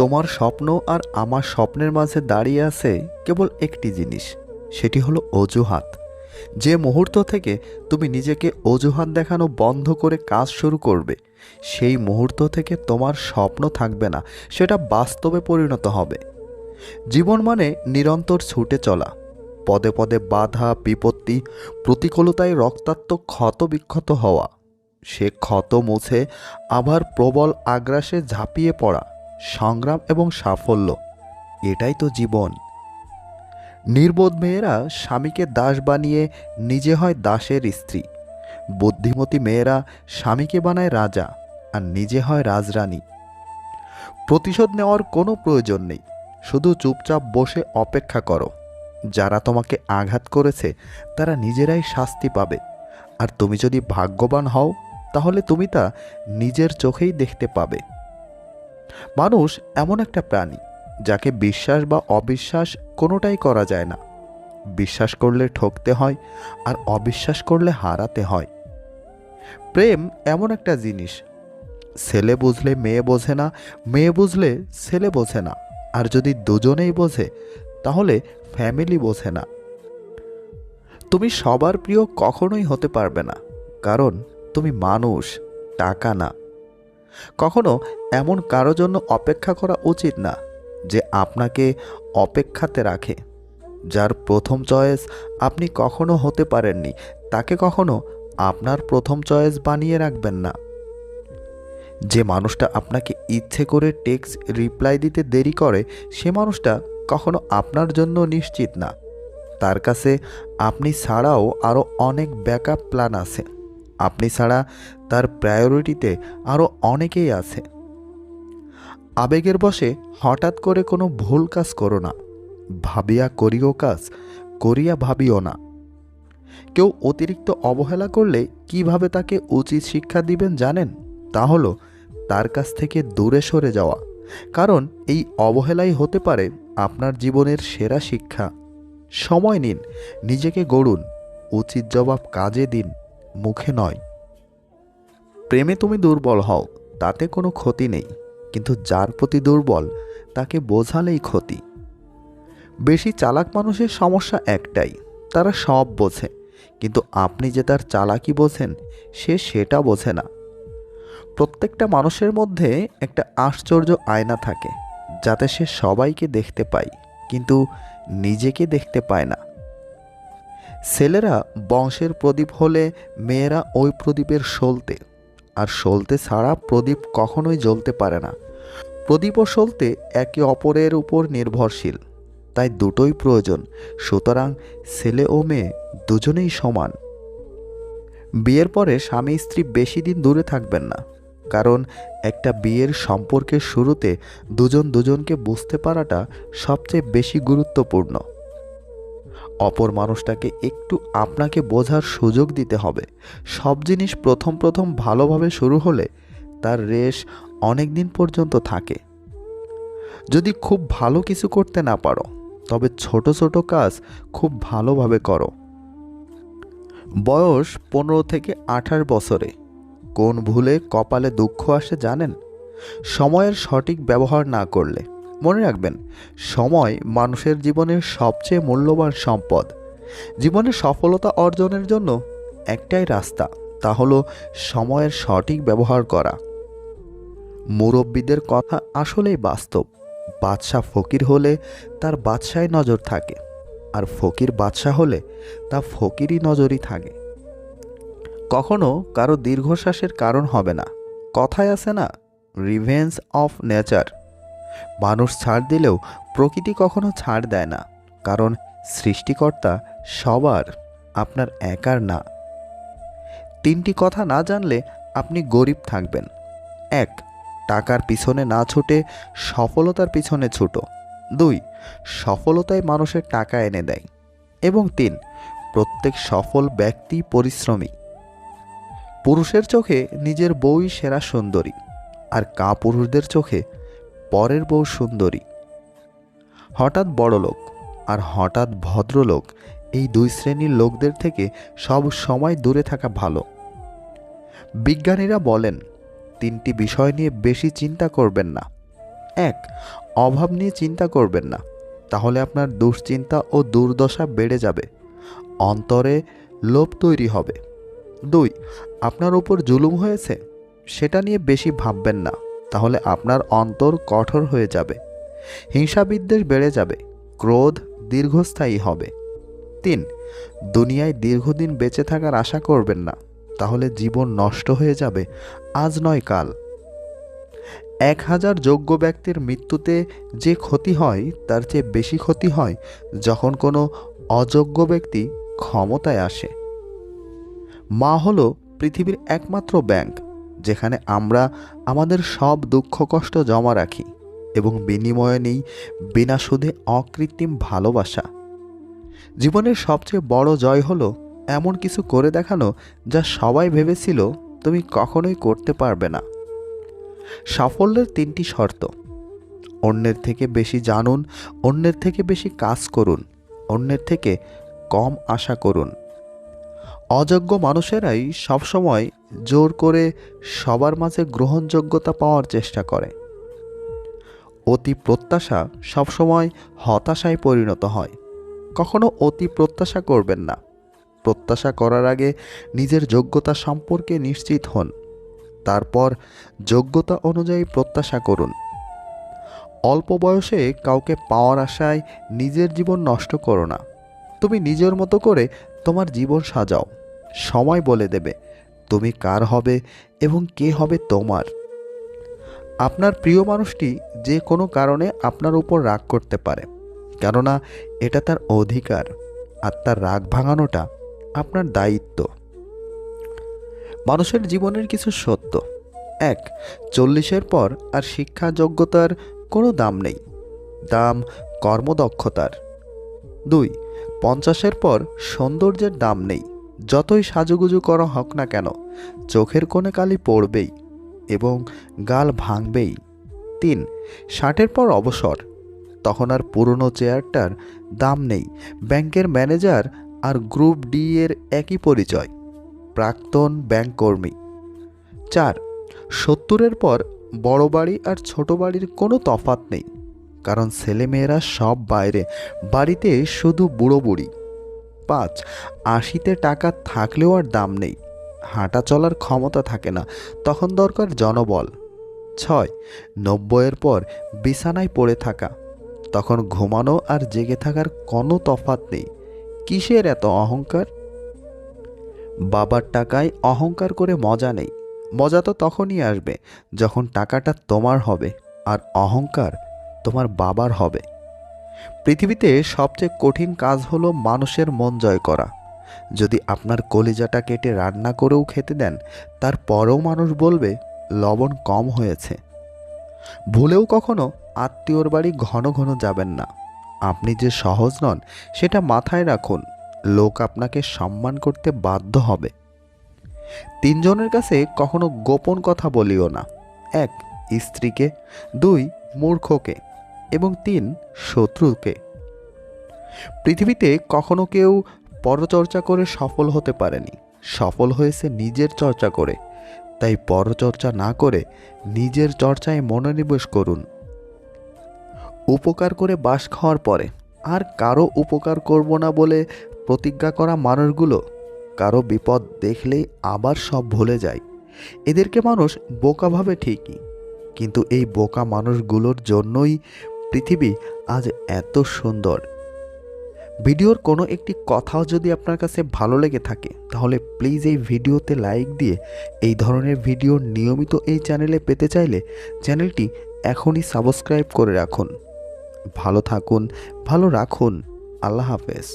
তোমার স্বপ্ন আর আমার স্বপ্নের মাঝে দাঁড়িয়ে আছে কেবল একটি জিনিস, সেটি হলো অজুহাত। যে মুহূর্ত থেকে তুমি নিজেকে অজুহাত দেখানো বন্ধ করে কাজ শুরু করবে, সেই মুহূর্ত থেকে তোমার স্বপ্ন থাকবে না, সেটা বাস্তবে পরিণত হবে। জীবন মানে নিরন্তর ছুটে চলা। পদে পদে বাধা, বিপত্তি, প্রতিকূলতায় রক্তাক্ত ক্ষত বিক্ষত হওয়া। সে ক্ষত মুছে আবার প্রবল আগ্রাসে ঝাঁপিয়ে পড়া। সংগ্রাম এবং সাফল্য, এটাই তো জীবন। নির্বোধ মেয়েরা স্বামীকে দাস বানিয়ে নিজে হয় দাসের স্ত্রী। বুদ্ধিমতী মেয়েরা স্বামীকে বানায় রাজা আর নিজে হয় রাজরানী। প্রতিশোধ নেওয়ার কোনো প্রয়োজন নেই, শুধু চুপচাপ বসে অপেক্ষা করো। যারা তোমাকে আঘাত করেছে, তারা নিজেরাই শাস্তি পাবে। আর তুমি যদি ভাগ্যবান হও, তাহলে তুমি তা নিজের চোখেই দেখতে পাবে। মানুষ এমন একটা প্রাণী যাকে বিশ্বাস বা অবিশ্বাস কোনোটাই করা যায় না। বিশ্বাস করলে ঠকতে হয় আর অবিশ্বাস করলে হারাতে হয়। প্রেম এমন একটা জিনিস। ছেলে বুঝলে মেয়ে বোঝে না, মেয়ে বুঝলে ছেলে বোঝে না। আর যদি দুজনেই বোঝে, তাহলে ফ্যামিলি বোঝে না। তুমি সবার প্রিয় কখনোই হতে পারবে না, কারণ তুমি মানুষ, টাকা না। কখনো এমন কারও জন্য অপেক্ষা করা উচিত না যে আপনাকে অপেক্ষাতে রাখে। যার প্রথম চয়েস আপনি কখনো হতে পারেননি, তাকে কখনো আপনার প্রথম চয়েস বানিয়ে রাখবেন না। যে মানুষটা আপনাকে ইচ্ছে করে টেক্সট রিপ্লাই দিতে দেরি করে, সে মানুষটা কখনো আপনার জন্য নিশ্চিত না। তার কাছে আপনি ছাড়াও আরও অনেক ব্যাকআপ প্ল্যান আছে। আপনি ছাড়া তার প্রায়োরিটিতে আরও অনেকেই আছে। আবেগের বসে হঠাৎ করে কোনো ভুল কাজ করো না। ভাবিয়া করিও কাজ, করিয়া ভাবিও না। কেউ অতিরিক্ত অবহেলা করলে কীভাবে তাকে উচিত শিক্ষা দিবেন জানেন? তা হলো তার কাছ থেকে দূরে সরে যাওয়া। কারণ এই অবহেলাই হতে পারে আপনার জীবনের সেরা শিক্ষা। সময় নিন, নিজেকে গড়ুন, উচিত জবাব কাজে দিন। মুখে নয়। প্রেমে তুমি দুর্বল হও, তাতে কোনো ক্ষতি নেই, কিন্তু যার প্রতি দুর্বল, তাকে বোঝালেই ক্ষতি। বেশি চালাক মানুষের সমস্যা একটাই, তারা সব বোঝে, কিন্তু আপনি যে তার চালাকি বোঝেন, সে সেটা বোঝে না। প্রত্যেকটা মানুষের মধ্যে একটা আশ্চর্য আয়না থাকে, যাতে সে সবাইকে দেখতে পায়, কিন্তু নিজেকে দেখতে পায় না। ছেলেরা বংশের প্রদীপ হলে মেয়েরা ওই প্রদীপের সলতে। আর সলতে ছাড়া প্রদীপ কখনোই জ্বলতে পারে না। প্রদীপ ও সলতে একে অপরের উপর নির্ভরশীল, তাই দুটোই প্রয়োজন। সুতরাং ছেলে ও মেয়ে দুজনেই সমান। বিয়ের পরে স্বামী স্ত্রী বেশি দিন দূরে থাকবেন না, কারণ একটা বিয়ের সম্পর্কের শুরুতে দুজন দুজনকে বুঝতে পারাটা সবচেয়ে বেশি গুরুত্বপূর্ণ। অপর মানুষটাকে একটু আপনাকে বোঝার সুযোগ দিতে হবে। সব জিনিস প্রথম প্রথম ভালোভাবে শুরু হলে তার রেশ অনেক দিন পর্যন্ত থাকে। যদি খুব ভালো কিছু করতে না পারো, তবে ছোট ছোট কাজ খুব ভালোভাবে করো। বয়স পনেরো থেকে আঠাশ বছরে। কোন ভুলে কপালে দুঃখ আসে জানেন? সময়ের সঠিক ব্যবহার না করলে। মনে রাখবেন, সময় মানুষের জীবনের সবচেয়ে মূল্যবান সম্পদ। জীবনে সফলতা অর্জনের জন্য একটাই রাস্তা, তা হলো সময়ের সঠিক ব্যবহার করা। মুরব্বীদের কথা আসলেই বাস্তব। বাদশাহ ফকির হলে তার বাদশায় নজর থাকে, আর ফকির বাদশাহ হলে তা ফকিরই নজরই থাকে। কখনো কারও দীর্ঘশ্বাসের কারণ হবে না। কথায় আছে না রিভেন্স অফ নেচার মানুষ ছাড় দিলেও প্রকৃতি কখনো ছাড় দেয় না, কারণ সৃষ্টিকর্তা সবার, আপনার একার না। তিনটি কথা না জানলে আপনি গরিব থাকবেন। এক, টাকার পিছনে না ছুটে সফলতার পিছনে ছুটো। দুই সফলতায় মানুষের টাকা এনে দেয়। এবং তিন, প্রত্যেক সফল ব্যক্তি পরিশ্রমী। পুরুষের চোখে নিজের বউই সেরা সুন্দরী, আর কা পুরুষদের চোখে পরের বউ সুন্দরী। হঠাৎ বড় লোক আর হঠাৎ ভদ্রলোক এই দুই শ্রেণির লোকদের থেকে সব সময় দূরে থাকা ভালো। বিজ্ঞানীরা বলেন, তিনটি বিষয় নিয়ে বেশি চিন্তা করবেন না। এক, অভাব নিয়ে চিন্তা করবেন না। তাহলে আপনার দুশ্চিন্তা ও দুর্দশা বেড়ে যাবে। অন্তরে লোভ তৈরি হবে। দুই, আপনার উপর জুলুম হয়েছে? সেটা নিয়ে বেশি ভাববেন না। তাহলে আপনার অন্তর কঠোর হয়ে যাবে। হিংসা বিদ্বেষ বেড়ে যাবে, ক্রোধ দীর্ঘস্থায়ী হবে। তিন, দুনিয়ায় দীর্ঘদিন বেঁচে থাকার আশা করবেন না, তাহলে জীবন নষ্ট হয়ে যাবে, আজ নয় কাল। এক হাজার যোগ্য ব্যক্তির মৃত্যুতে যে ক্ষতি হয়, তার চেয়ে বেশি ক্ষতি হয় যখন কোনো অযোগ্য ব্যক্তি ক্ষমতায় আসে। মা হলো পৃথিবীর একমাত্র ব্যাংক। যেখানে আমরা আমাদের সব দুঃখ কষ্ট জমা রাখি এবং বিনিময়ে নেই বিনা সুদে অকৃত্রিম ভালোবাসা। জীবনের সবচেয়ে বড় জয় হলো এমন কিছু করে দেখানো যা সবাই ভেবেছিল তুমি কখনোই করতে পারবে না। সাফল্যের তিনটি শর্ত। অন্যের থেকে বেশি জানুন, অন্যের থেকে বেশি কাজ করুন, অন্যের থেকে কম আশা করুন। অযোগ্য মানুষেরাই সবসময় জোর করে সবার মাঝে গ্রহণযোগ্যতা পাওয়ার চেষ্টা করে। অতি প্রত্যাশা সবসময় হতাশায় পরিণত হয়। কখনো অতি প্রত্যাশা করবেন না। প্রত্যাশা করার আগে নিজের যোগ্যতা সম্পর্কে নিশ্চিত হন। তারপর যোগ্যতা অনুযায়ী প্রত্যাশা করুন। অল্প বয়সে কাউকে পাওয়ার আশায় নিজের জীবন নষ্ট করো না। তুমি নিজের মতো করে তোমার জীবন সাজাও। সময় বলে দেবে, তুমি কার হবে এবং কে হবে তোমার। আপনার প্রিয় মানুষটি যে কোনো কারণে আপনার উপর রাগ করতে পারে, কেননা এটা তার অধিকার আর তার রাগ ভাঙানোটা আপনার দায়িত্ব। মানুষের জীবনের কিছু সত্য। এক, চল্লিশের পর আর শিক্ষা যোগ্যতার কোনো দাম নেই। দাম কর্মদক্ষতার। দুই, পঞ্চাশের পর সৌন্দর্যের দাম নেই। যতই সাজুগুজু করা হোক না কেন, চোখের কোণে কালি পড়বেই এবং গাল ভাঙবেই। তিন, ষাটের পর অবসর। তখন আর পুরনো চেয়ারটার দাম নেই। ব্যাংকের ম্যানেজার আর গ্রুপ ডি এর একই পরিচয়, প্রাক্তন ব্যাংক কর্মী। চার, সত্তরের পর বড় বাড়ি আর ছোট বাড়ির কোনো তফাত নেই, কারণ ছেলেমেয়েরা সব বাইরে, বাড়িতে শুধু বুড়ো বুড়ি পাঁচ, আশিতে টাকা থাকলেও আর দাম নেই। হাঁটা চলার ক্ষমতা থাকে না, তখন দরকার জনবল। ছয়, নব্বইয়ের পর বিছানায় পড়ে থাকা। তখন ঘুমানো আর জেগে থাকার কোনো তফাত নেই। কিসের এত অহংকার? বাবার টাকায় অহংকার করে মজা নেই। মজা তো তখনই আসবে যখন টাকাটা তোমার হবে, আর অহংকার তোমার বাবার হবে। পৃথিবীতে সবচেয়ে কঠিন কাজ হলো মানুষের মন জয় করা। যদি আপনার কলিজাটা কেটে রান্না করেও খেতে দেন, তারপরেও মানুষ বলবে, লবণ কম হয়েছে। ভুলেও কখনো আত্মীয়র বাড়ি ঘন ঘন যাবেন না। আপনি যে সহজ নন, সেটা মাথায় রাখুন, লোক আপনাকে সম্মান করতে বাধ্য হবে। তিনজনের কাছে কখনো গোপন কথা বলিও না। এক, স্ত্রীকে। দুই, মূর্খকে। এবং তিন শত্রুকে। পৃথিবীতে কখনো কেউ পরচর্চা করে সফল হতে পারেনি। সফল হয়েছে নিজের চর্চা করে। তাই পরচর্চা না করে নিজের চর্চায় মনোনিবেশ করুন। উপকার করে বাস খাওয়ার পরে, আর কারও উপকার করব না বলে প্রতিজ্ঞা করা মানুষগুলো কারও বিপদ দেখলেই আবার সব ভুলে যায়। এদেরকে মানুষ বোকা ভাবে ঠিকই, কিন্তু এই বোকা মানুষগুলোর জন্যই পৃথিবী আজ এত সুন্দর। ভিডিওর কোনো একটি কথাও যদি আপনার কাছে ভালো লেগে থাকে, তাহলে প্লিজ এই ভিডিওতে লাইক দিয়ে এই ধরনের ভিডিও নিয়মিত এই চ্যানেলে পেতে চাইলে চ্যানেলটি এখনই সাবস্ক্রাইব করে রাখুন। ভালো থাকুন, ভালো রাখুন। আল্লাহ হাফেজ।